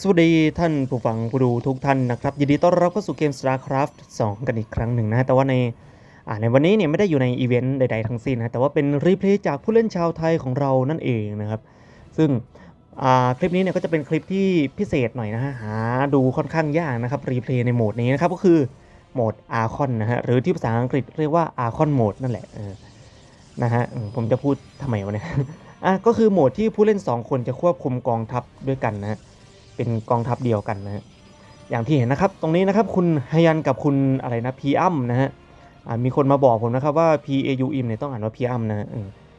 สวัสดีท่านผู้ฟังผู้ดูทุกท่านนะครับ ยินดีต้อนรับเข้าสู่เกม StarCraft 2 กันอีกครั้งหนึ่งนะฮะแต่ว่าในอ่าในวันนี้เนี่ยไม่ได้อยู่ในอีเวนต์ใด ๆ ทั้งสิ้นนะแต่ว่าเป็นรีเพลย์จากผู้เล่นชาวไทยของเรานั่นเองนะครับ ซึ่งอ่าคลิปนี้เนี่ยก็จะเป็นคลิปที่พิเศษหน่อยนะฮะหาดูค่อนข้างยากนะครับรีเพลย์ในโหมดนี้นะครับก็คือโหมดอาร์คอนนะฮะหรือที่ภาษาอังกฤษเรียกว่าอาร์คอนโหมดนั่นแหละนะฮะผมจะพูดทำไมวะเนี่ยอะก็คือโหมดที่ผู้เล่น 2 คนจะควบคุมกองทัพด้วยกันนะฮะ เป็นกองทัพเดียวกันนะฮะอย่างที่เห็นนะครับ ตรงนี้นะครับคุณฮยันกับคุณอะไรนะพีอัมนะฮะอ่ามีคนมาบอกผมนะครับว่า P A U M เนี่ยต้องอ่านว่าพีอัมนะ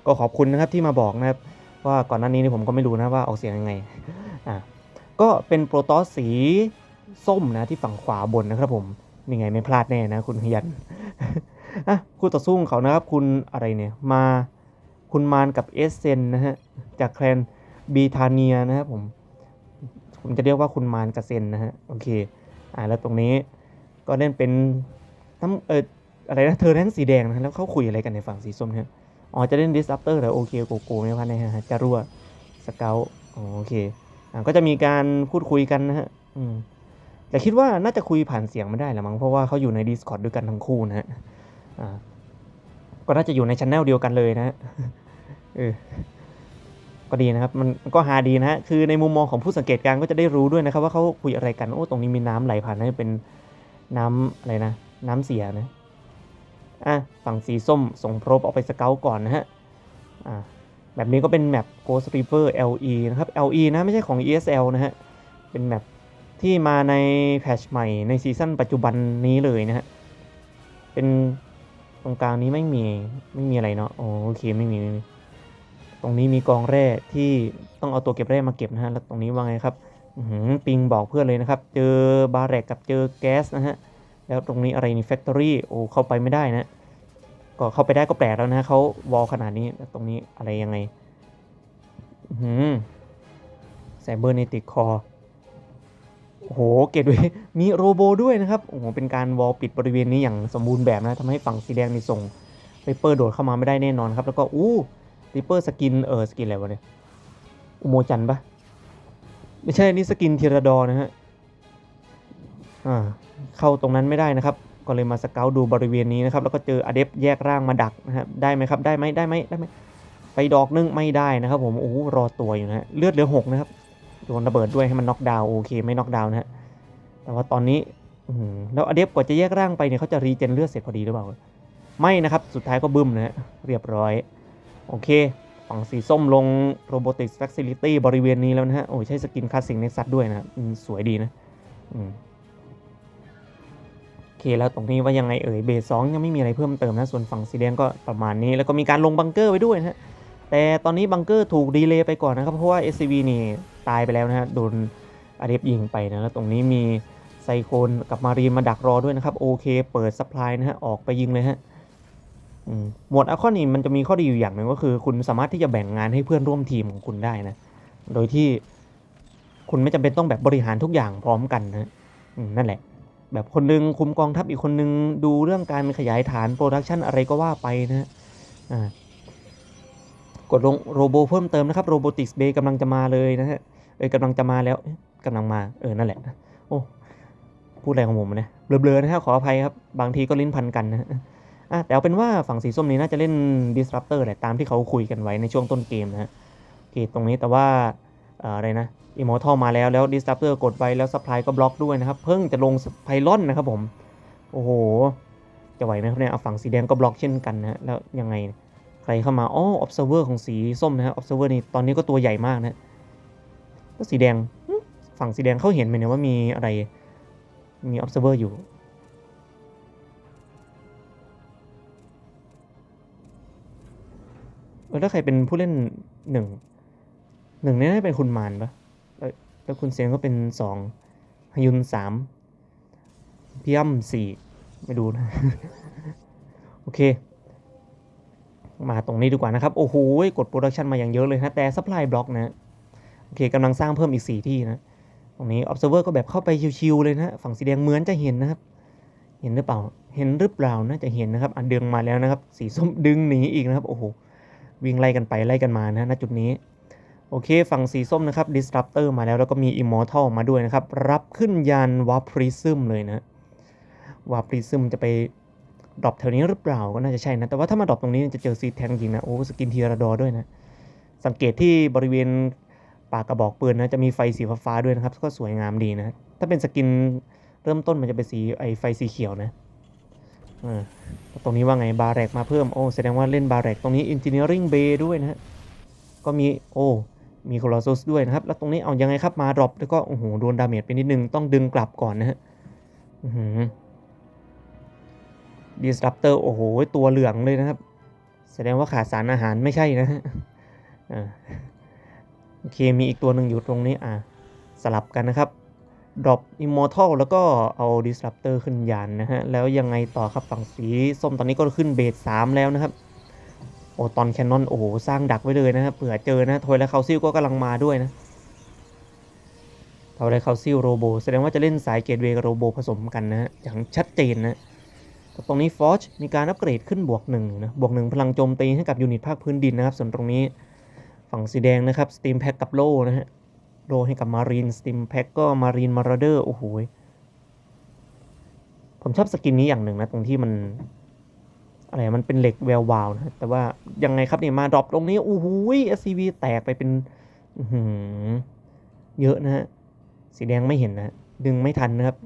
ก็ขอบคุณนะครับที่มาบอกนะครับว่าก่อนหน้านี้นี่ผมก็ไม่รู้นะว่าออกเสียงยังไงอ่าก็เป็นโปรตอสสีส้มนะที่ฝั่งขวาบนนะครับผมนี่ไงไม่พลาดแน่นะคุณฮยันอะคู่ต่อสู้ของเขานะครับคุณอะไรเนี่ยมาคุณมานกับเอสเซนนะฮะจากแคลนบีทาเนียนะครับผม ผมจะเรียกว่าคุณมารกบเซนนะฮะโอเคอ่าแล้วตรงนี้ก็เล่นเป็นน้ำเอออะไรนะเธอเล่นสีแดงนะแล้วเขาคุยอะไรกันในฝั่งสีส้มเนี่ยอ๋อจะเล่น disruptor เหรอโอเคโกโก้ไม่พลาดนะฮะจะรั่วสเกลโอเคอ่าก็จะมีการพูดคุยกันนะฮะอืมแต่คิดว่าน่าจะคุยผ่านเสียงไม่ได้หละมั้งเพราะว่าเขาอยู่ใน Discord ด้วยกันทั้งคู่นะฮะอ่าก็น่าจะอยู่ในช anel เดียวกันเลยนะฮะเออ ก็ดีนะครับ มันก็ฮาดีนะฮะ คือในมุมมองของผู้สังเกตการณ์ก็จะได้รู้ด้วยนะครับ ว่าเขาคุยอะไรกัน โอ้ ตรงนี้มีน้ำไหลผ่านนะเป็นน้ำอะไรนะ น้ำเสียนะ อะ ฝั่งสีส้มส่งโปรบออกไปสเกลก่อนนะฮะ อ่า แบบนี้ก็เป็นแมป Ghost Reaper LE นะครับ LE นะ ไม่ใช่ของ ESL นะฮะ เป็นแมปที่มาในแพชใหม่ในซีซั่นปัจจุบันนี้เลยนะฮะ เป็นตรงกลางนี้ไม่มี ไม่มีอะไรเนาะ โอเค ไม่มีไม่มี ตรงนี้มีกองแร่ที่ต้องเอาตัวเก็บแร่มาเก็บนะฮะ แล้วตรงนี้ว่าไงครับปิงบอกเพื่อนเลยนะครับ เจอบาร์แรกกับเจอแก๊สนะฮะ แล้วตรงนี้อะไรนี่แฟคทอรี่ โอ้ เข้าไปไม่ได้นะ ก็เข้าไปได้ก็แปลกแล้วนะเขาวอลขนาดนี้แล้วตรงนี้อะไรยังไงหือไซเบอร์เนติกคอโอ้โห เกตเวยมีโรโบด้วยนะครับ โอ้โห เป็นการวอลปิดบริเวณนี้อย่างสมบูรณ์แบบนะทำให้ฝั่งสีแดงนี่ส่งไวเปอร์โดดเข้ามาไม่ได้แน่นอนครับ แล้วก็ อู้ ริปเปอร์สกินเออสกินอะไรวะเนี่ยอุโมจันปะไม่ใช่นี่สกินทีระดอร์นะฮะอ่าเข้าตรงนั้นไม่ได้นะครับ ก็เลยมาสเกลดูบริเวณนี้นะครับ แล้วก็เจออเดฟแยกร่างมาดักนะครับได้ไหมครับได้ไหมได้ไหมได้ไหมไปดอกนึงไม่ได้นะครับ ผมโอ้รอตัวอยู่นะฮะเลือดเหลือหกนะครับโดนระเบิดด้วยให้มันน็อกดาวน์โอเคไม่น็อกดาวน์นะฮะแต่ว่าตอนนี้อืแล้วอเดฟกว่าจะแยกร่างไปเนี่ยเขาจะรีเจนเลือดเสร็จพอดีหรือเปล่าไม่นะครับ สุดท้ายก็บึ้มนะฮะเรียบร้อย โอเค ฝั่งสีส้มลง Robotics Facility บริเวณนี้แล้วนะฮะ โอ้ยใช่สกินคลาสสิกเน็กซัสด้วยนะสวยดีนะโอเคแล้วตรงนี้ว่ายังไงเอ่ยเบสสองยังไม่มีอะไรเพิ่มเติมนะ ส่วนฝั่งสีแดงก็ประมาณนี้ แล้วก็มีการลงบังเกอร์ไว้ด้วยนะฮะ แต่ตอนนี้บังเกอร์ถูกดีเลย์ไปก่อนนะครับ เพราะว่า SCV นี่ตายไปแล้วนะฮะ โดนอาเดฟยิงไปนะ แล้วตรงนี้มีไซโคนกับมารีนมาดักรอด้วยนะครับ โอเค เปิดซัพพลายนะฮะ ออกไปยิงเลยฮะ หมวดอะคอนนี่มันจะมีข้อดีอยู่อย่างหนึ่งก็คือ คุณสามารถที่จะแบ่งงานให้เพื่อนร่วมทีมของคุณได้นะ โดยที่คุณไม่จำเป็นต้องแบบบริหารทุกอย่างพร้อมกันนะนั่นแหละ แบบคนหนึงคุมกองทัพอีกคนหนึงดูเรื่องการขยายฐานโปรดักชันอะไรก็ว่าไปนะกดลงโรโบเพิ่มเติมนะครับโรบอติกส์เบย์กำลังจะมาเลยนะฮะเอ้ยกำลังจะมาแล้วกำลังมาเออนั่นแหละโอ้พูดอะไรของผมนะเบลอๆนะฮะขออภัยครับ บางทีก็ลิ้นพันกันนะ แต่เอาเป็นว่าฝั่งสีส้มนี้น่าจะเล่น disruptor แหละตามที่เขาคุยกันไว้ในช่วงต้นเกมนะฮะโอเคตรงนี้แต่ว่าอะไรนะ immortal มาแล้วแล้ว disruptor กดไว้แล้ว supply ก็บล็อกด้วยนะครับ เพิ่งจะลงไพลอนนะครับผม โอ้โห จะไหวไหมครับเนี่ยเอาฝั่งสีแดงก็บล็อกเช่นกันนะแล้วยังไงใครเข้ามาอ๋อ observer ของสีส้มนะฮะ observer นี่ตอนนี้ก็ตัวใหญ่มากนะแล้วสีแดงฝั่งสีแดงเขาเห็นไหมเนี่ยว่ามีอะไรมี observer อยู่ เออแล้วใครเป็นผู้เล่นหนึ่งหนึ่งเนี่ยน่าจะเป็นคุณมานปะแล้วแล้วคุณเซียงก็เป็นสองฮยุนสามพี่ย่ำสี่ไม่ดูนะ โอเค มาตรงนี้ดีกว่านะครับ โอ้โหกดโปรดักชันมาอย่างเยอะเลยนะแต่ซัพพลายบล็อกนะโอเคกำลังสร้างเพิ่มอีก 4 ที่นะ ตรงนี้ observer ก็แบบเข้าไปชิวๆเลยนะ ฝั่งสีแดงเหมือนจะเห็นนะครับ เห็นหรือเปล่า เห็นหรือเปล่าน่าจะเห็นนะครับ อันดึงมาแล้วนะครับ สีส้มดึงหนีอีกนะครับ โอ้โห วิ่งไล่กันไปไล่กันมานะณจุดนี้ โอเค ฝั่งสีส้มนะครับ Disruptor มาแล้วแล้วก็มี Immortal มาด้วยนะครับ รับขึ้นยาน Warp Prism เลยนะ Warp Prism จะไปดรอปแถวนี้หรือเปล่าก็น่าจะใช่นะ แต่ว่าถ้ามาดรอปตรงนี้จะเจอซีแทงจริงนะ โอ้สกินทีระดอด้วยนะ สังเกตที่บริเวณปากกระบอกปืนนะ จะมีไฟสีฟ้าๆด้วยนะครับ ก็สวยงามดีนะ ถ้าเป็นสกินเริ่มต้นมันจะเป็นสีไอไฟสีเขียวนะ ตรงนี้ว่าไงบาแรกมาเพิ่มโอ้แสดงว่าเล่นบาแรกตรงนี้ Engineering Bay ด้วยนะฮะก็มีโอ้มีโคลอส u สด้วยนะครับ แล้วตรงนี้เอายังไงครับมาดรอปแล้วก็โอ้โหโดนดาเมจไปนิดนึง ต้องดึงกลับก่อนนะฮะดิสรับเตอร์โอ้โห ตัวเหลืองเลยนะครับ แสดงว่าขาดสารอาหารไม่ใช่นะฮะโอเคมีอีกตัวหนึ่งอยู่ตรงนี้อ่าสลับกันนะครับ ดรอปอิมมอร์ทัลแล้วก็เอาดิสรับเตอร์ขึ้นยานนะฮะ แล้วยังไงต่อครับฝั่งสีส้มตอนนี้ก็ขึ้นเบสสามแล้วนะครับ โอตอนแคนนอนโอ้โห สร้างดักไว้เลยนะครับเผื่อเจอนะทอยและคาซิลก็กำลังมาด้วยนะทอยและคาซิลโรโบแสดงว่าจะเล่นสายเกตเวกับโรโบผสมกันนะอย่างชัดเจนนะตตรงนี้ฟอชมีการอัปเกรดขึ้นบวกหนึ่งนะบวกหนึ่งพลังโจมตีให้กับยูนิตภาคพื้นดินนะครับ ส่วนตรงนี้ฝั่งสีแดงนะครับสตีมแพ็กกับโลนะฮะ โลให้กับมารีนสตีมแพ็กก็มารีนมาราเดอร์โอ้โหผมชอบสกินนี้อย่างหนึ่งนะ ตรงที่มัน อะไรมันเป็นเหล็กแวววาวนะ แต่ว่ายังไงครับเนี่ยมาดรอปตรงนี้โอ้โห SCV แตกไปเป็นเยอะนะฮะ สีแดงไม่เห็นนะ ดึงไม่ทันนะครับ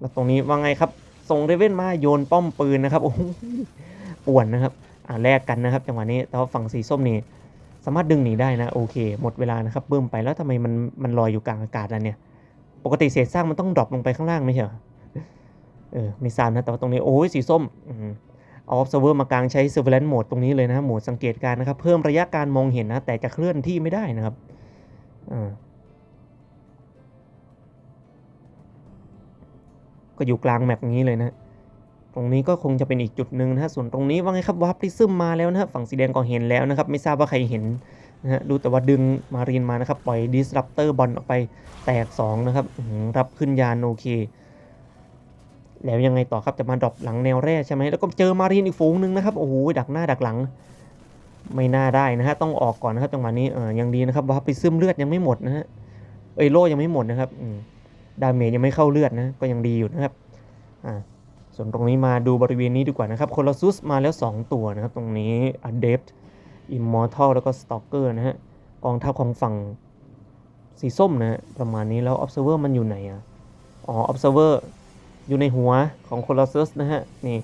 แล้วตรงนี้ว่าไงครับ ส่งเรเว่นมาโยนป้อมปืนนะครับ โอ้โหป่วนนะครับ อ่าแลกกันนะครับ จังหวะนี้แต่ว่าฝั่งสีส้มนี่ สามารถดึงหนีได้นะโอเค หมดเวลานะครับเบิ่มไปแล้วทำไมมันมันลอยอยู่กลางอากาศแล้วเนี่ย ปกติเศษสร้างมันต้องดรอปลงไปข้างล่างไม่ใช่เหรอเออไม่ทราบนะแต่ว่าตรงนี้โอ้ยสีส้มอืมเอา observer มากลางใช้ surveillance mode ตรงนี้เลยนะโหมดสังเกตการนะครับ เพิ่มระยะการมองเห็นนะ แต่จะเคลื่อนที่ไม่ได้นะครับอ่าก็อยู่กลางแมปนี้เลยนะ ตรงนี้ก็คงจะเป็นอีกจุดหนึ่งนะฮะส่วนตรงนี้ว่าไงครับวาร์ปริซึมมาแล้วนะฮะฝั่งสีแดงก็เห็นแล้วนะครับ ไม่ทราบว่าใครเห็นนะฮะดูแต่ว่าดึงมารีนมานะครับ ปล่อย disruptor บอลออกไปแตกสองนะครับหือรับขึ้นยานโอเค แล้วยังไงต่อครับจะมาดรอปหลังแนวแร่ใช่ไหมแล้วก็เจอมารีนอีกฝูงหนึ่งนะครับ โอ้โหดักหน้าดักหลัง ไม่น่าได้นะฮะต้องออกก่อนนะครับจังหวะนี้เออยังดีนะครับว่าไปซึมเลือดยังไม่หมดนะฮะเอยโล่ยังไม่หมดนะครับดาเมจยังไม่เข้าเลือดนะก็ยังดีอยู่นะครับอ่า ส่วนตรงนี้มาดูบริเวณนี้ดีกว่านะครับโคลอซุสมาแล้ว 2 ตัวนะครับ ตรงนี้อเดฟอิมมอร์ทัลแล้วก็สตอกเกอร์นะฮะกองทัพของฝั่งสีส้มนะฮะประมาณนี้แล้ว observer มันอยู่ไหนอะ อ๋อ observer อยู่ในหัวของโคลอส u s นะฮะ นี่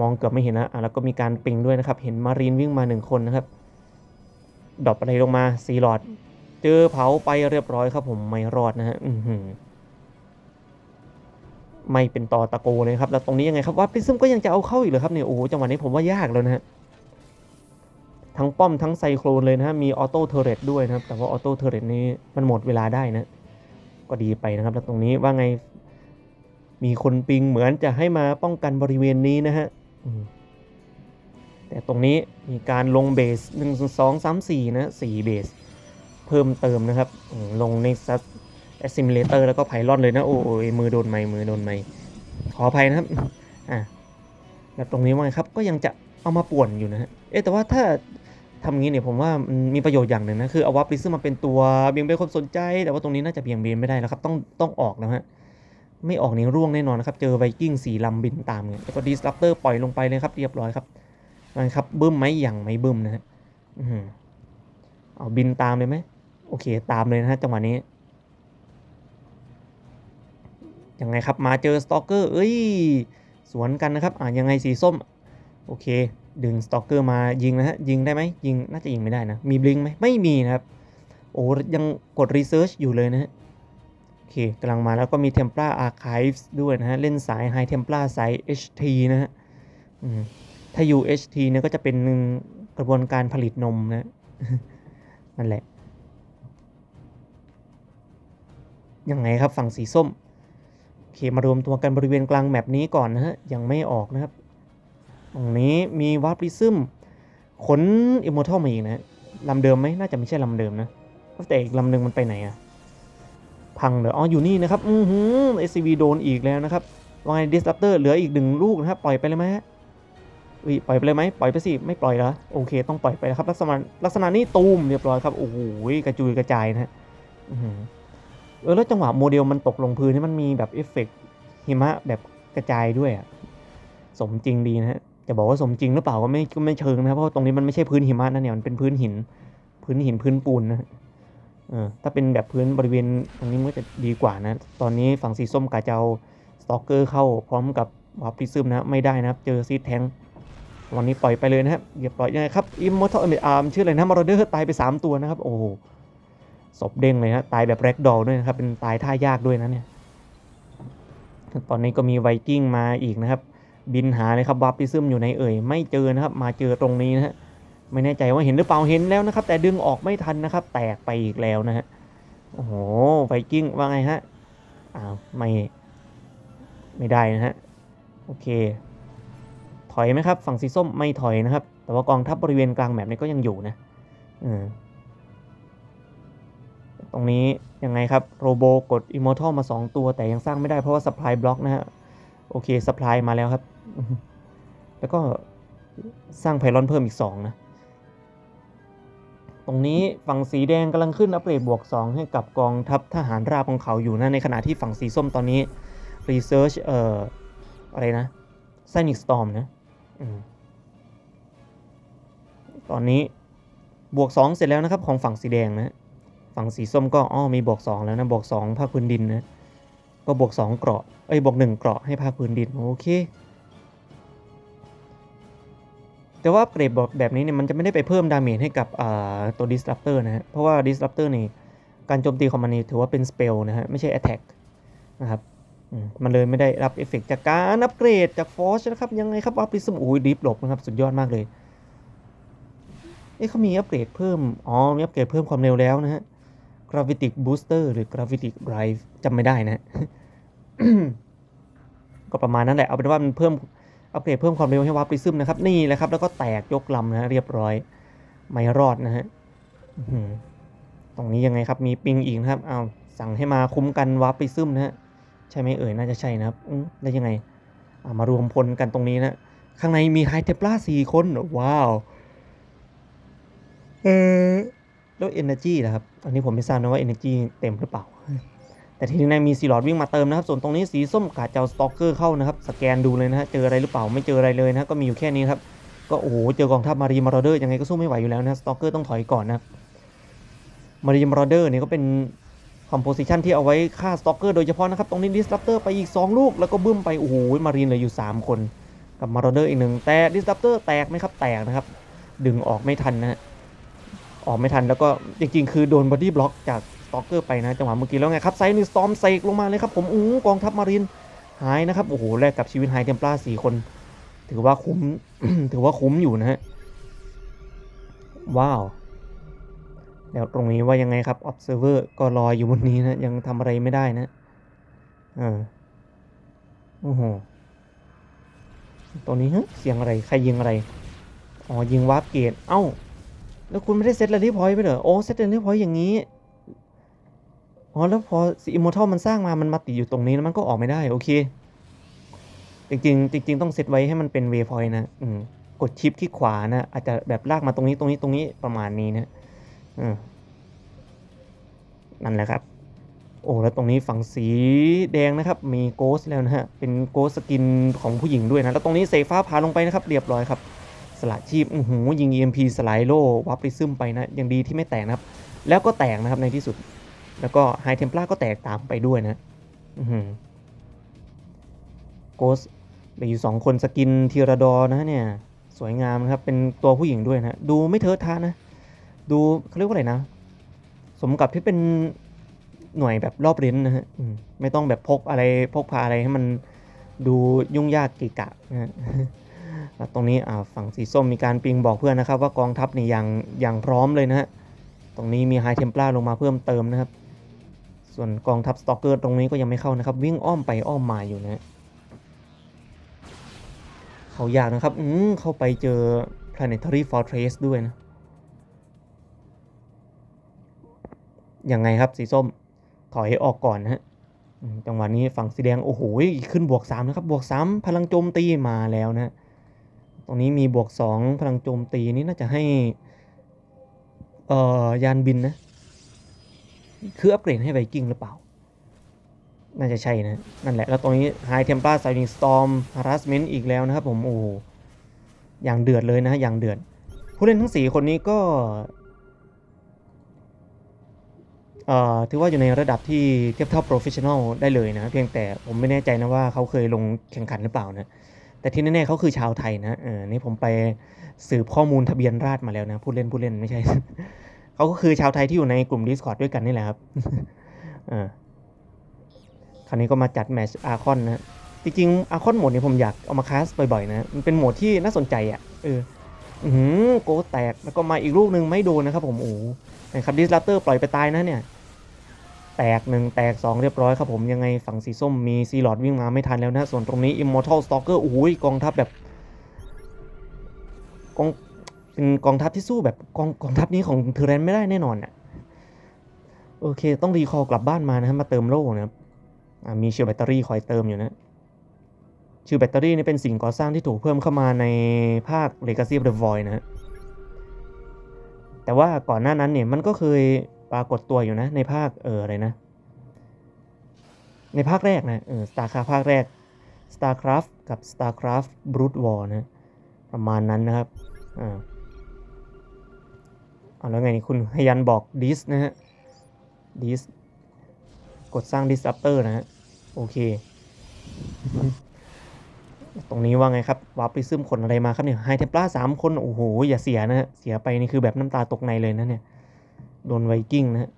มองเกือบไม่เห็นนะอะแล้วก็มีการปิงด้วยนะครับ เห็นมารีนวิ่งมาหนึ่งคนนะครับ ดรอปอะไรลงมาสีหลอด เจอเผาไปเรียบร้อยครับผมไม่รอดนะฮะ อือหือ ไม่เป็นต่อตะโกเลยครับ แล้วตรงนี้ยังไงครับว่าพิซึมก็ยังจะเอาเข้าอีกเหรอครับเนี่ยโอ้โหจังหวะนี้ผมว่ายากแล้วนะฮะทั้งป้อมทั้งไซโครนเลยนะฮะมีออโต้เทอร์เรตด้วยนะครับ แต่ว่าออโต้เทอร์เรตนี้มันหมดเวลาได้นะก็ดีไปนะครับ แล้วตรงนี้ว่าไง มีคนปิงเหมือนจะให้มาป้องกันบริเวณนี้นะฮะแต่ตรงนี้มีการลงเบสหนึ่งสองสามสี่นะสี่เบส เพิ่มเติมนะครับ ลงใน แอสซิมเลเตอร์แล้วก็ไพลอนเลยนะ โอ้ยมือโดนไม้มือโดนไม้ขออภัยนะครับอะแล้วตรงนี้ว่าไงครับก็ยังจะเอามาป่วนอยู่นะฮะเอ๊แต่ว่าถ้าทำงี้เนี่ยผมว่ามันมีประโยชน์อย่างหนึ่งนะคือเอาวับริซึมมาเป็นตัวเบี่ยงเบนคนสนใจ แต่ว่าตรงนี้น่าจะเบี่ยงเบนไม่ได้แล้วครับต้องต้องออกแล้วฮะไม่ออกนี่ร่วงแน่นอนนะครับ เจอไวกิ้งสี่ลำบินตามเนี่ยแล้วก็ดีสลัปเตอร์ปล่อยลงไปเลยครับเรียบร้อยครับนะครับบึ้มไหมอย่างไม่บึ้มนะฮะอื้อหือเอาบินตามเลยไหมโอเคตามเลยนะฮะจังหวะนี้ ยังไงครับมาเจอสตอกเกอร์เอ้ยสวนกันนะครับอ่ายังไงสีส้มโอเค ดึงสตอกเกอร์มายิงนะฮะยิงได้ไหมยิงน่าจะยิงไม่ได้นะ มีบลิงไหมไม่มีนะครับโอ้ยังกดรีเสิร์ชอยู่เลยนะฮะโอเคกำลังมาแล้วก็มี Templar Archives ด้วยนะฮะเล่นสาย High Templar สาย HT นะฮะอืมถ้า UHT เนี่ยก็จะเป็นกระบวนการผลิตนมนะนั่นแหละยังไงครับฝั่งสีส้ม เคมารวมตัวกันบริเวณกลางแมปนี้ก่อนนะฮะ ยังไม่ออกนะครับ ตรงนี้มีวาร์ปริซึมขนอิมมอร์ทัลมาอีกนะลำเดิมไหมน่าจะไม่ใช่ลำเดิมนะแต่อีกลำหนึ่งมันไปไหนอะพังเหรออ๋ออยู่นี่นะครับ อือหือ SCV โดนอีกแล้วนะครับวายดิสตัปเตอร์เหลืออีกหนึ่งลูกนะครับ ปล่อยไปเลยไหมฮะอุ้ยปล่อยไปเลยไหมปล่อยไปสิ ไม่ปล่อยเหรอโอเค ต้องปล่อยไปแล้วครับ ลักษณะลักษณะนี้ตูมเรียบร้อยครับ โอ้โหกระจุยกระจายนะฮะอือ เออแล้วจังหวะโมเดลมันตกลงพื้นนี่มันมีแบบเอฟเฟกต์หิมะแบบกระจายด้วยอะสมจริงดีนะฮะจะบอกว่าสมจริงหรือเปล่าก็ไม่ก็ไม่เชิงนะครับเพราะว่าตรงนี้มันไม่ใช่พื้นหิมะนะเนี่ยมันเป็นพื้นหิน พื้นหินพื้นปูนนะเออถ้าเป็นแบบพื้นบริเวณตรงนี้มันก็จะดีกว่านะ ตอนนี้ฝั่งสีส้มกาจะเอาสตอกเกอร์เข้าพร้อมกับวาร์ปริซึมนะไม่ได้นะครับ เจอซีดแทงวันนี้ปล่อยไปเลยนะครับอย่าปล่อยยังไงครับอิมมอร์ทัลอเมอาร์มชื่ออะไรนะมารเดอร์ตายไป 3 ตัวนะครับ โอ้ ศพเด้งเลยนะตายแบบแร็กดอลด้วยนะครับ เป็นตายท่ายากด้วยนะเนี่ย ตอนนี้ก็มีไวกิ้งมาอีกนะครับ บินหาเลยครับวาร์ปริซึมอยู่ในเอ่ย ไม่เจอนะครับ มาเจอตรงนี้นะฮะไม่แน่ใจว่าเห็นหรือเปล่าเห็นแล้วนะครับ แต่ดึงออกไม่ทันนะครับ แตกไปอีกแล้วนะฮะโอ้โหไวกิ้งว่าไงฮะอ้าวไม่ไม่ได้นะฮะโอเค ถอยไหมครับ ฝั่งสีส้มไม่ถอยนะครับ แต่ว่ากองทัพบริเวณกลางแมปนี้ก็ยังอยู่นะออต รงนี้ยังไงครับโรโบกดอิมมอร์ทัลมา 2 ตัวแต่ยังสร้างไม่ได้เพราะว่าสปายบล็อกนะฮะโอเคสปายมาแล้วครับ แล้วก็สร้างไพลอนเพิ่มอีก 2 นะ ตรงนี้ฝั่งสีแดงกำลังขึ้นอัปเกรดบวก 2 ให้กับกองทัพทหารราบของเขาอยู่นะในขณะที่ฝั่งสีส้มตอนนี้ Research เอ่ออะไรนะไซนิกสตอมนะตอนนี้บวก 2 เสร็จแล้วนะครับของฝั่งสีแดงนะ ฝั่งสีส้มก็อ้อมีบวก2แล้วนะบวก2ภาคพื้นดินนะก็บวก2เกราะเอ้ยบวก1เกราะให้ภาคพื้นดินโอเค แต่ว่าเกรดแบบแบบนี้เนี่ยมันจะไม่ได้ไปเพิ่มดาเมจให้กับตัว Disruptor นะฮะเพราะว่า Disruptor นี่การโจมตีของมันนี่ถือว่าเป็นสเปลนะฮะไม่ใช่ Attack นะครับมันเลยไม่ได้รับเอฟเฟกต์จากการอัปเกรดจากฟอร์ชนะครับยังไงครับอัพริสมโอ้ยดิฟหลบนะครับสุดยอดมากเลยเอ๊ะเขามีอัปเกรดเพิ่ม อ๋อ มีอัปเกรดเพิ่มความเร็วแล้วนะฮะ Gravitic Booster หรือ Gravitic Drive จำไม่ได้นะ ก็ประมาณนั้นแหละ เอาเป็นว่ามันเพิ่มอัปเกรดเพิ่มความเร็วให้วาร์ปริซึมนะครับ นี่แหละครับ แล้วก็แตกยกลำนะเรียบร้อย ไม่รอดนะฮะตรงนี้ยังไงครับ มีปิงอีกนะครับ เอาสั่งให้มาคุ้มกันวาร์ปริซึมนะฮะ ใช่ไหมเอ่ย น่าจะใช่นะครับแล้วยังไงอ่ามารวมพลกันตรงนี้นะ ข้างในมีไฮเทปลาสี่คน ว้าว เออ แล้ว Energy นะครับ อันนี้ผมไม่ทราบนะว่า Energy เต็มหรือเปล่า แต่ทีนี้มีซีลอดวิ่งมาเติมนะครับ ส่วนตรงนี้สีส้มกาดเจ้าสตอกเกอร์เข้านะครับ สแกนดูเลยนะฮะ เจออะไรหรือเปล่า ไม่เจออะไรเลยนะก็มีอยู่แค่นี้ครับ ก็โอ้โห เจอกองทัพมารีมารอเดอร์ยังไงก็สู้ไม่ไหวอยู่แล้วนะ สตอกเกอร์ต้องถอยก่อนนะ มารีมารอเดอร์เนี่ยก็เป็นคอมโพสิชันที่เอาไว้ฆ่าสตอกเกอร์โดยเฉพาะนะครับ ตรงนี้ดิสรัปเตอร์ไปอีก 2 ลูก แล้วก็บึ้มไป โอ้โห มารีนเหลืออยู่ 3 คน กับมารอเดอร์อีกหนึ่งแต่ดิสรัปเตอร์แตกไหมครับ แตกนะครับ ดึงออกไม่ทันนะฮะ ออกไม่ทันแล้วก็จริงๆ คือโดนบอดี้บล็อกจากสตอกเกอร์ไปนะจังหวะเมื่อกี้แล้วไงครับไซนิสตอมเซกลงมาเลยครับผมอู้กองทัพมารีนหายนะครับโอ้โหแลกกับชีวิตไฮเทมปลาสี่คน ถือว่าคุ้ม ถือว่าคุ้มอยู่นะฮะว้าวแล้วตรงนี้ว่ายังไงครับ observer ก็รอยอยู่บนนี้นะ ยังทำอะไรไม่ได้นะอ่าโอ้โหตรงนี้ฮะเสียงอะไร ใครยิงอะไร อ๋อ ยิงวาร์ปเกต เอ้า แล้วคุณไม่ได้เซตเรลี่พอยต์ไปเหรอ โอ้เซตเรลี่พอยต์อย่างนี้ อ๋อ แล้วพออิมมอร์ทัลมันสร้างมา มันมาติดอยู่ตรงนี้แล้วมันก็ออกไม่ได้ โอเค จริงๆจริง ๆ ต้องเซตไว้ให้มันเป็นเวพอยต์นะ อืม กดชิปที่ขวานะ อาจจะแบบลากมาตรงนี้ตรงนี้ตรงนี้ประมาณนี้นะอืมนั่นแหละครับ โอ้ แล้วตรงนี้ฝั่งสีแดงนะครับ มีโกสแล้วนะฮะ เป็นโกสสกินของผู้หญิงด้วยนะ แล้วตรงนี้เสฟ้าผ่าลงไปนะครับ เรียบร้อยครับ สละชีพอือหูยิง EMP สไลด์โลวับริซึมไปนะยังดีที่ไม่แตกนะครับ แล้วก็แตกนะครับในที่สุด แล้วก็ไฮเทม p ลาก็แตกตามไปด้วยนะอือหือโกสเหลืออยู่สองคนสกินทีระดอร์นะเนี่ย สวยงามนะครับ เป็นตัวผู้หญิงด้วยนะ ดูไม่เทิดทะนะ ดูเขาเรียกว่าอะไรนะ สมกับที่เป็นหน่วยแบบรอบเร้นนะฮะไม่ต้องแบบพกอะไรพกพาอะไรให้มันดูยุ่งยากกิกะนะ ฮะแล้วตรงนี้ฝั่งสีส้มมีการปิงบอกเพื่อนนะครับ ว่ากองทัพนี่ยังยังพร้อมเลยนะฮะตรงนี้มีไฮเทม p ลาลงมาเพิ่มเติมนะครับ ส่วนกองทัพสตอกเกอร์ตรงนี้ก็ยังไม่เข้านะครับ วิ่งอ้อมไปอ้อมมาอยู่นะเขายากนะครับอืมเข้าไปเจอ planetary fortress ด้วยนะยังไงครับสีส้มถอยออกก่อนนะฮะจังหวะนี้ฝั่งสีแดง โอ้โหขึ้นบวก3นะครับบวก3พลังโจมตีมาแล้วนะฮะ ตรงนี้มีบวกสองพลังโจมตีนี่น่าจะให้เอ่อยานบินนะ คืออัปเกรดให้ไวกิ้งหรือเปล่า น่าจะใช่นะ นั่นแหละ แล้วตรงนี้ High Templar Signing Storm Harassment อีกแล้วนะครับผม โอ้อย่างเดือดเลยนะ อย่างเดือด ผู้เล่นทั้ง 4 คนนี้ก็เอ่อถือว่าอยู่ในระดับที่เทียบเท่า Professional ได้เลยนะ เพียงแต่ผมไม่แน่ใจนะว่าเขาเคยลงแข่งขันหรือเปล่านะ แต่ที่แน่ๆเขาคือชาวไทยนะเออนี่ผมไปสืบข้อมูลทะเบียนราษฎรมาแล้วนะผู้เล่นผู้เล่นไม่ใช่เขาก็คือชาวไทยที่อยู่ในกลุ่ม Discord ด้วยกันนี่แหละครับเออคราวนี้ก็มาจัดแมชอาคอนนะจริงๆอาคอนโหมดนี้ผมอยากเอามาคาสบ่อยๆนะ มันเป็นโหมดที่น่าสนใจอะเอออือหือโกแตกแล้วก็มาอีกลูกหนึ่งไม่โดนนะครับผมโอ้นะครับดิสลาเตอร์ปล่อยไปตายนะเนี่ย แตกหนึ่งแตกสองเรียบร้อยครับผมยังไงฝั่งสีส้มมีซีลอดวิ่งมาไม่ทันแล้วนะ ส่วนตรงนี้ Immortal Stalker โอ้โหกองทัพแบบกองเป็นกองทัพที่สู้แบบกองกองทัพนี้ของเทอร์เรนไม่ได้แน่นอนอะโอเค ต้องรีคอลกลับบ้านมานะมาเติมโล่นะครับมีเชลแบตเตอรี่คอยเติมอยู่นะชิลแบตเตอรี่นี่เป็นสิ่งก่อสร้างที่ถูกเพิ่มเข้ามาในภาค Legacy of the Void นะแต่ว่าก่อนหน้านั้นเนี่ยมันก็เคย ปรากฏตัวอยู่นะ ในภาคเอออะไรนะ ในภาคแรกนะเออ StarCraft ภาคแรก StarCraft กับ StarCraft Brood War นะประมาณนั้นนะครับอ่าเอาแล้วไงนี่คุณฮยันบอกดิสนะฮะดิสกดสร้าง disruptor นะฮะโอเค ตรงนี้ว่าไงครับวาร์ปริซึมขนอะไรมาครับเนี่ยไฮเทมปลาสามคน โอ้โห อย่าเสียนะฮะ เสียไปนี่คือแบบน้ำตาตกในเลยนะเนี่ย โดนไวกิ้งนะฮะ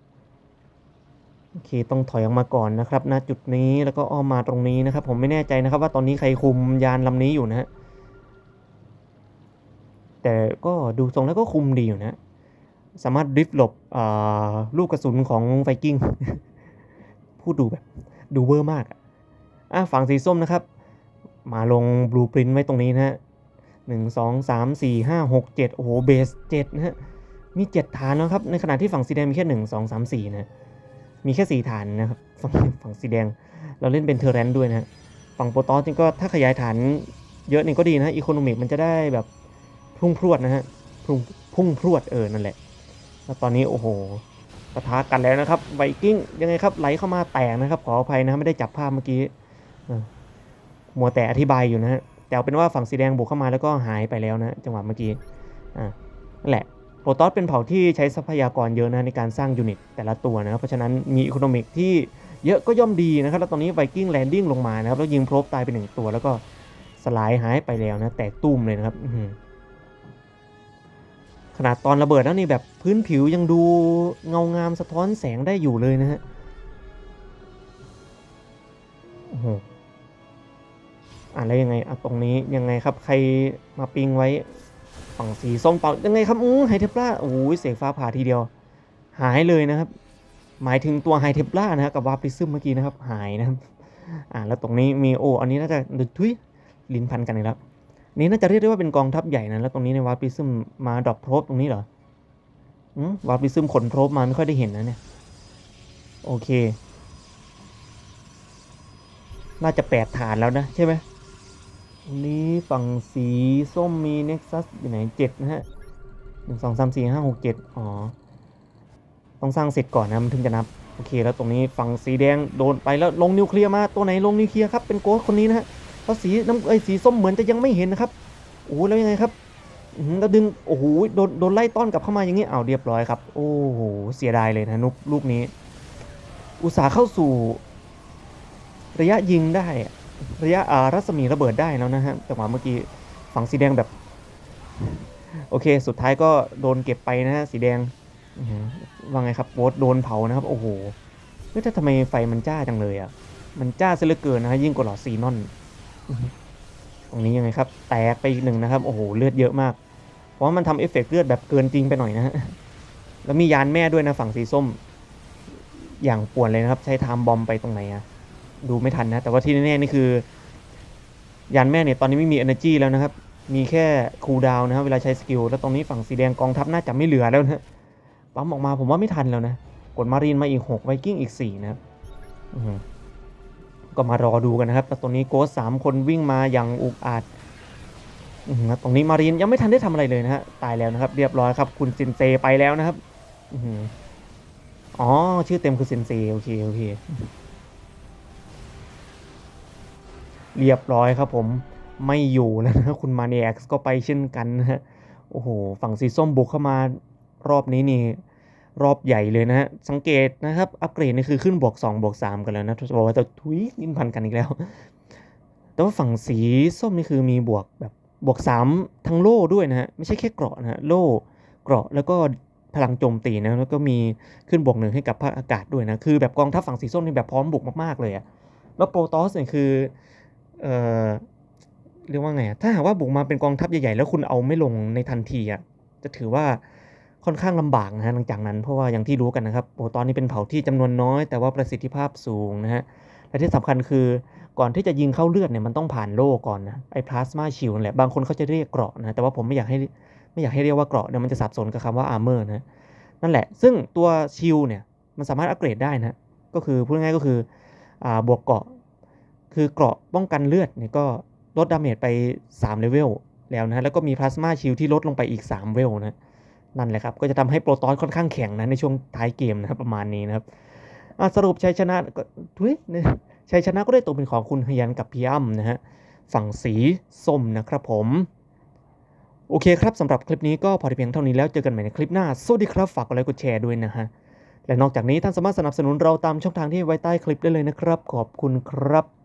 โอเค ต้องถอยออกมาก่อนนะครับณจุดนี้แล้วก็อ้อมมาตรงนี้นะครับ ผมไม่แน่ใจนะครับ ว่าตอนนี้ใครคุมยานลำนี้อยู่นะฮะแต่ก็ดูทรงแล้วก็คุมดีอยู่นะสามารถดริฟต์หลบลูกกระสุนของไฟกิ้งพูดดูแบบดูเวอร์มากอะอะฝั่งสีส้มนะครับ มาลงบลูปรินต์ไว้ตรงนี้นะฮะหนึ่งสองสามสี่ห้าหกเจ็ดโอ้โหเบสเจ็ดนะฮะ มีเจ็ดฐานนะครับ ในขณะที่ฝั่งสีแดงมีแค่หนึ่งสองสามสี่นะมีแค่สี่ฐานนะครับฝั่งฝั่งสีแดงเราเล่นเป็นเทอร์เรนด้วยนะฝั่งโปรตอสนี่ก็ถ้าขยายฐานเยอะนี่ก็ดีนะอีโคโนมิกมันจะได้แบบพุ่งพรวดนะฮะพุ่งพุ่งพรวดเออนั่นแหละ แล้วตอนนี้โอ้โหปะทะกันแล้วนะครับไวกิ้งยังไงครับไหลเข้ามาแตกนะครับขออภัยนะไม่ได้จับภาพเมื่อกี้มัวแต่อธิบายอยู่นะฮะแต่เอาเป็นว่าฝั่งสีแดงบุกเข้ามาแล้วก็หายไปแล้วนะจังหวะเมื่อกี้อ่านั่นแหละ โปรตอสเป็นเผ่าที่ใช้ทรัพยากรเยอะนะในการสร้างยูนิตแต่ละตัวนะครับเพราะฉะนั้นมีอีโคโนมิกที่เยอะก็ย่อมดีนะครับ แล้วตอนนี้ไวกิ้งแลนดิ้งลงมานะครับ แล้วยิงโพรบตายไปหนึ่งตัวแล้วก็สลายหายไปแล้วนะแตกตุ้มเลยนะครับขนาดตอนระเบิดแล้วนี่แบบพื้นผิวยังดูเงางามสะท้อนแสงได้อยู่เลยนะฮะโอ้โหอะแล้ยังไงอะตรงนี้ยังไงครับใครมาปิงไว้ ฝั่งสีส้มเป่ายังไงครับอู้ไฮเทปล่าโอ้ยเสกฟ้าผ่าทีเดียว หายเลยนะครับ หมายถึงตัวไฮเทปล่านะฮะกับวาปิซึมเมื่อกี้นะครับ หายนะครับอ่าแล้วตรงนี้มีโออันนี้น่าจะดึกทุยลิ้นพันกันอีกแล้วนี่น่าจะเรียกได้ว่าเป็นกองทัพใหญ่นะแล้วตรงนี้ในวาร์ปริซึมมาดรอปโพรบตรงนี้เหรออืมวาร์ปริซึมขนโพรบมาไม่ค่อยได้เห็นนะเนี่ยโอเค น่าจะแปดฐานแล้วนะใช่ไหม นนี้ฝั่งสีส้มมีเน็กซัสอยู่ไหนเจ็ดนะฮะหนึ่งสองสามสี่ห้าหกเจ็ดอ๋อ ต้องสร้างเสร็จก่อนนะมันถึงจะนับ โอเค แล้วตรงนี้ฝั่งสีแดงโดนไปแล้วลงนิวเคลียร์มาตัวไหนลงนิวเคลียร์ครับเป็นโกสคนนี้นะฮะเพราะสีน้ำเอ้สีส้มเหมือนจะยังไม่เห็นนะครับโอ้แล้วยังไงครับหือแล้วดึงโอ้โหโดนโดนไล่ต้อนกลับเข้ามาอย่างนี้เอาเรียบร้อยครับ โอ้โหเสียดายเลยนะนุกลูกนี้ อุตสาห์เข้าสู่ระยะยิงได้อะ ระยะรัศมีระเบิดได้แล้วนะฮะจังหวะเมื่อกี้ฝั่งสีแดงแบบ โอเค สุดท้ายก็โดนเก็บไปนะฮะสีแดงว่าไงครับโบสโดนเผานะครับ โอ้โหเฮ้ยแต่ทำไมไฟมันจ้าจังเลยอะ มันจ้าซะเหลือเกินนะฮะยิ่งกว่าหลอดซีนอน ตรงนี้ยังไงครับ แตกไปอีกหนึ่งนะครับ โอ้โห เลือดเยอะมาก เพราะมันทำเอฟเฟกต์เลือดแบบเกินจริงไปหน่อยนะฮะ แล้วมียานแม่ด้วยนะฝั่งสีส้ม อย่างป่วนเลยนะครับ ใช้ไทม์บอมไปตรงไหนอะ ดูไม่ทันนะ แต่ว่าที่แน่ๆนี่คือ ยานแม่เนี่ยตอนนี้ไม่มี energy แล้วนะครับ มีแค่คูลดาวนะครับ เวลาใช้สกิล แล้วตรงนี้ฝั่งสีแดงกองทัพน่าจะไม่เหลือแล้วนะปั๊มออกมาผมว่าไม่ทันแล้วนะ กดมารีนมาอีกหกไวกิ้งอีกสี่นะครับก็มารอดูกันนะครับแต่ตอนนี้โกสสามคนวิ่งมาอย่างอุกอาจตรงนี้มารีนยังไม่ทันได้ทำอะไรเลยนะฮะ ตายแล้วนะครับ เรียบร้อยครับ คุณซินเซไปแล้วนะครับอ๋อ ชื่อเต็มคือซินเซโอเค โอเค เรียบร้อยครับผมไม่อยู่แล้วนะคุณมาเนียกก็ไปเช่นกันนะฮะโอ้โห ฝั่งสีส้มบุกเข้ามารอบนี้นี่ รอบใหญ่เลยนะฮะ สังเกตนะครับ อัปเกรดนี่คือขึ้นบวก2บวก3กันแล้วนะจะบอกว่าจะทุยนินพันกันอีกแล้ว แต่ว่าฝั่งสีส้มนี่คือมีบวกแบบบวก 3 ทั้งโล่ด้วยนะฮะ ไม่ใช่แค่เกราะนะฮะโล่เกราะแล้วก็พลังโจมตีนะแล้วก็มีขึ้นบวกหนึ่งให้กับภาคอากาศด้วยนะคือแบบกองทัพฝั่งสีส้มนี่แบบพร้อมบุกมากๆเลยอะแล้วโปรตอสเนี่ยคือ เอ่อเรียกว่าไงอะถ้าหากว่าบุกมาเป็นกองทัพใหญ่ๆ แล้วคุณเอาไม่ลงในทันทีอะจะถือว่าค่อนข้างลำบากนะฮะหลังจากนั้นเพราะว่าอย่างที่รู้กันนะครับโปรตอนนี้เป็นเผ่าที่จำนวนน้อย แต่ว่าประสิทธิภาพสูงนะฮะและที่สำคัญคือก่อนที่จะยิงเข้าเลือดเนี่ยมันต้องผ่านโล่ก่อนนะไอ้พลาสมาชิลนั่นแหละบางคนเขาจะเรียกเกราะนะแต่ว่าผมไม่อยากให้ไม่อยากให้เรียกว่าเกราะเดี๋ยวมันจะสับสนกับคำว่าอาร์เมอร์นะนั่นแหละ ซึ่งตัวชิลเนี่ยมันสามารถอัปเกรดได้นะก็คือพูดง่ายก็คืออบวกเกราะ คือเกราะป้องกันเลือดเนี่ยก็ลดดาเมจไป3เลเวลแล้วนะแล้วก็มีพลาสมาชิลที่ลดลงไปอีก3เลเวลนะนั่นแหละครับ ก็จะทำให้โปรตอนค่อนข้างแข็งนะในช่วงท้ายเกมนะครับประมาณนี้นะครับสรุปชัยชนะก็ทุยชัยชนะก็ได้ตกเป็นของคุณฮยันกับพี่อ้ำนะฮะฝั่งสีส้มนะครับผม โอเคครับสำหรับคลิปนี้ก็พอเพียงเท่านี้แล้วเจอกันใหม่ในคลิปหน้า สวัสดีครับ ฝากกดไลค์กดแชร์ด้วยนะฮะและนอกจากนี้ท่านสามารถสนับสนุนเราตามช่องทางที่ไว้ใต้คลิปได้เลยนะครับ ขอบคุณครับ